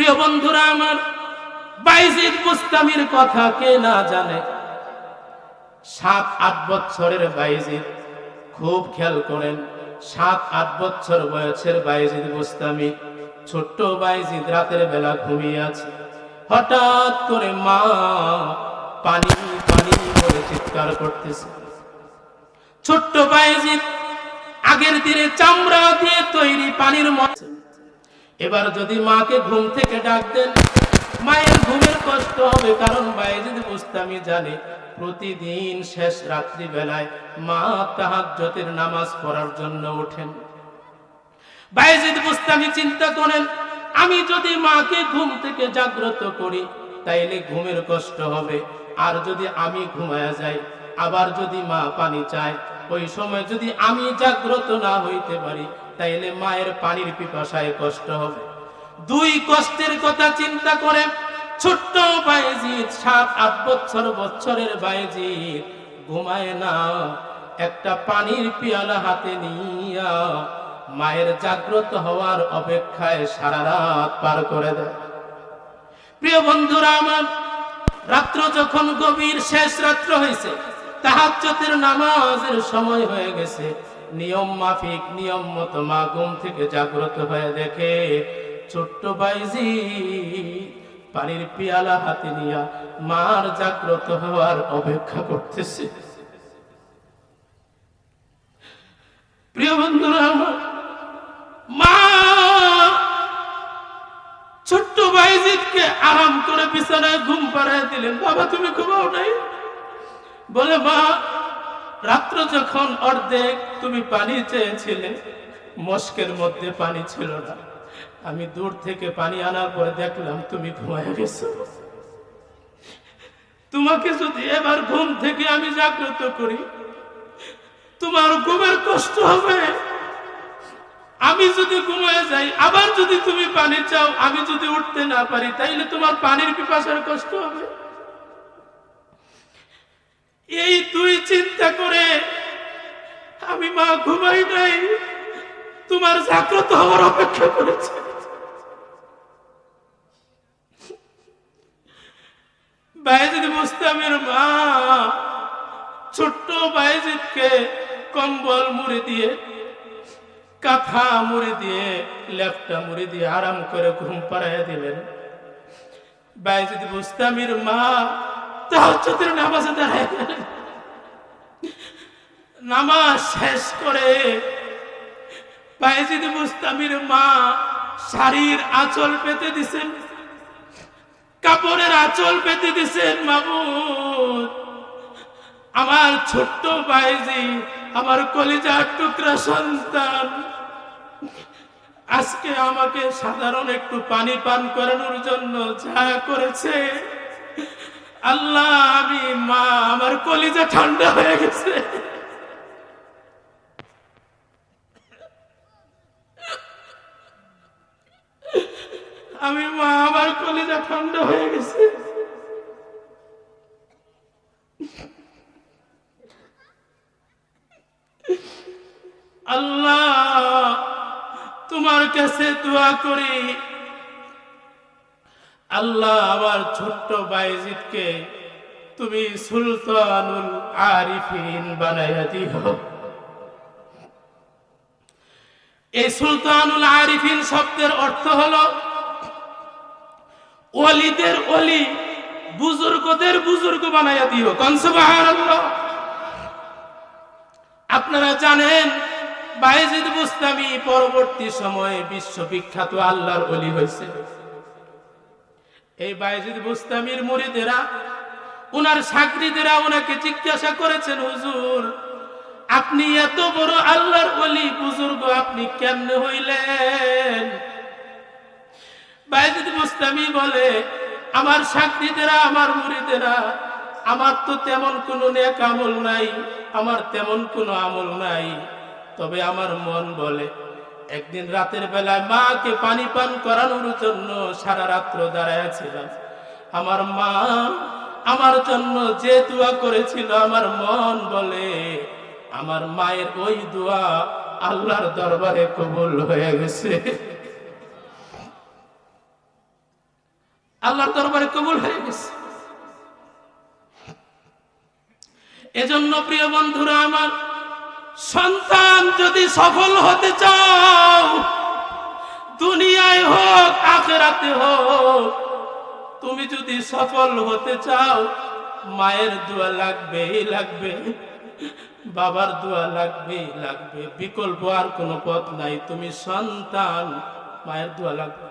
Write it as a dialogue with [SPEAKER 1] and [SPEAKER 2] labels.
[SPEAKER 1] প্রিয় বন্ধুরা, আমার বাইজিদ মুস্তামির কথা কে না জানে? সাত, আট বছরের বাইজিদ খুব খেয়াল করেন, সাত, আট বছর বয়সের বাইজিদ মুস্তামি ছোট্ট বাইজিদ রাতের বেলা ঘুমিয়ে আছে। হঠাৎ করে মা পানি পানি বলে চিৎকার করতেছে। ছোট্ট বাইজিদ আগের দিনে চামড়া দিয়ে তৈরি পানির মধ্যে এবার যদি মাকে ঘুম থেকে ডাক দেন, মায়ের ঘুমের কষ্ট হবে কারণ বাইজিদ মুস্তামি জানে, প্রতিদিন শেষ রাত্রি বেলায় মা তাহাজ্জতের নামাজ পড়ার জন্য ওঠেন। বাইজিদ চিন্তা করেন, আমি যদি মাকে ঘুম থেকে জাগ্রত করি, তাইলে ঘুমের কষ্ট হবে। আর যদি আমি ঘুমায়া যাই, আবার যদি মা পানি চায়, ওই সময় যদি আমি জাগ্রত না হইতে পারি তাইলে মায়ের পানির পিপাসায় কষ্ট হবে। দুই কষ্টের কথা চিন্তা করে ছোট্ট বাইজিৎ সাত, আট বছর, বছরের বাইজিৎ ঘুমায় না। একটা পানির পিয়ালা হাতে নিয়া মায়ের জাগ্রত হওয়ার অপেক্ষায় সারা রাত পার করে দেয়। প্রিয় বন্ধুরা আমার, রাত্র যখন গভীর, শেষ রাত্র হয়েছে তাহাজ্জতের নামাজের সময় হয়ে গেছে। নিয়ম মাফিক, নিয়ম মতো মা ঘুম থেকে জাগ্রত হয়ে দেখে, ছোট্ট বাইজি পানির পিয়ালা হাতে নিয়া মার জাগ্রত হওয়ার অপেক্ষা করতেছে। প্রিয় বন্ধুরা মা ছোট্ট বাইজিদকে আরাম করে বিছানায় ঘুম পাড়ায় দিলেন। বাবা, তুমি ঘুমাও নাই? বলে, মা রাত্র যখন অর্ধেক তুমি পানি চেয়েছিলে, মস্কের মধ্যে পানি ছিল না। আমি দূর থেকে পানি আনার পরে দেখলাম তুমি ঘুমায় গেছো। তোমাকে যদি এবার ঘুম থেকে আমি জাগ্রত করি, তোমার ঘুমের কষ্ট হবে। আমি যদি ঘুমায় যাই, আবার যদি তুমি পানি চাও, আমি যদি উঠতে না পারি, তাইলে তোমার পানির পিপাসার কষ্ট হবে। এই তুই চিন্তা করে আমি মা ঘুমাই নাই, তোমার জাগ্রত হওয়ার অপেক্ষা করেছি। বাইজিদ মুস্তামের মা, ছোট্ট বাইজিদকে কম্বল মুড়ি দিয়ে, কাঁথা মুড়ি দিয়ে লেপটা মুড়ি দিয়ে আরাম করে ঘুম পাড়াইয়া দিলেন। বাইজিদ মুস্তামির মা তাহাজ্জুদের নামাজে দাঁড়ায় নামাজ শেষ করে বাইজিদ মুস্তামির মা শাড়ির আঁচল পেতে দিছেন, কাপড়ের আঁচল পেতে দিছেন মামুদ আমার ছোট্ট বাইজি আমার কলিজার টুকরা সন্তান। আজকে আমাকে সাধারণ একটু পানি পান করানোর জন্য যা করেছে আল্লাহ, আমি মা, আমার কলিজা ঠান্ডা হয়ে গেছে। আমি মা, আমার কলিজা ঠান্ডা হয়ে গেছে। আল্লাহ, তোমার কাছে দোয়া করি। আল্লাহ আমার ছোট্ট বাইজিদকে তুমি সুলতানুল আরিফিন বানাইয়া দিও। এই সুলতানুল আরিফিন শব্দের অর্থ হলো ওলিদের ওলি, বুজুর্গদের বুজুর্গ বানাইয়া দিও। কনসবাহার আপনারা জানেন, বাইজিদ মুস্তামি পরবর্তী সময়ে বিশ্ববিখ্যাত আল্লাহর অলি হয়েছে। এই বাইজিদ মুস্তামির মুরিদেরা, উনার সাকরিদেরা ওনাকে জিজ্ঞাসা করেছেন, হুজুর, আপনি এত বড় আল্লাহর বলি বুজুর্গ, আপনি কেমনে হইলেন? বাইজিদ মুস্তামি বলে, আমার সাকরিদেরা আমার মুরিদেরা, আমার তো তেমন কোনো নেক আমল নাই, আমার তেমন কোনো আমল নাই। তবে আমার মন বলে একদিন রাতের বেলায় মাকে পানি পান করানোর জন্য সারা রাত্র দাঁড়াইছিলাম আমার মা আমার জন্য যে দোয়া করেছিল, আমার মন বলে, আমার মায়ের ওই দোয়া আল্লাহর দরবারে কবুল হয়ে গেছে। আল্লাহর দরবারে কবুল হয়ে গেছে। এজন্য প্রিয় বন্ধুরা আমার সন্তান যদি সফল হতে চাও, দুনিয়ায় হোক, আখেরাতে হোক, তুমি যদি সফল হতে চাও, মায়ের দোয়া লাগবেই লাগবে, বাবার দোয়া লাগবেই লাগবে, বিকল্প আর কোনো পথ নাই, তুমি সন্তান, মায়ের দোয়া লাগবে।